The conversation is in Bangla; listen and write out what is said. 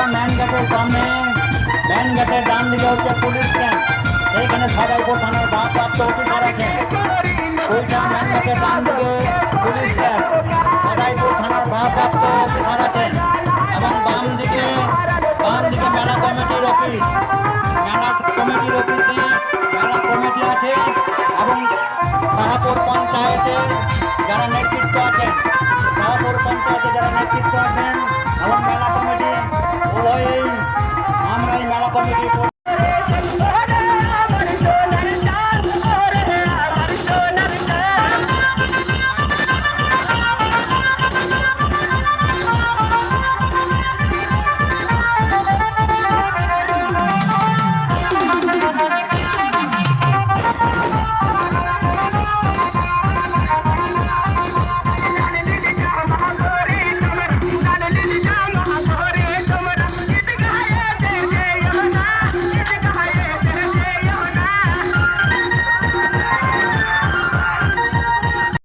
আমরা ম্যান গেটের সামনে ম্যান গেটের ডান দিকে হচ্ছে পুলিশ ক্যাম্প। সেইখানে সদাইপুর থানার ভারপ্রাপ্ত অফিসার আছে। ওইটা ম্যান গেটের ডান দিকে পুলিশ ক্যাম্প। সদাইপুর থানার ভারপ্রাপ্ত অফিসার আছে। এবং বাম দিকে বাম দিকে মেলা কমিটির অফিস। মেলা কমিটির অফিসে মেলা কমিটি আছে এবং শাহাপুর পঞ্চায়েতে যারা নেতৃত্ব আছে শাহাপুর পঞ্চায়েতে যারা নেতৃত্ব আছেন উভয়েই আমরা এই মেলা কমিটির